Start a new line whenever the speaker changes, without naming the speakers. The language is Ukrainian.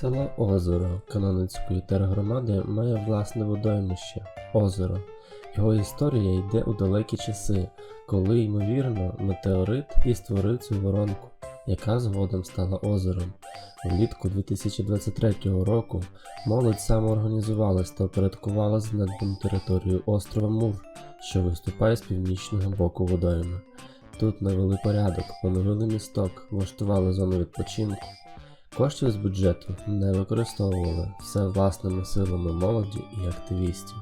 Село Озеро Кананицької тергромади має власне водоймище Озеро. Його історія йде у далекі часи, коли, ймовірно, метеорит і створив цю воронку, яка згодом стала озером. Влітку 2023 року молодь самоорганізувалась та упорядкувала знедбану територію острова Мур, що виступає з північного боку водойми. Тут навели порядок, поновили місток, влаштували зону відпочинку. Коштів з бюджету не використовували все власними силами молоді і активістів.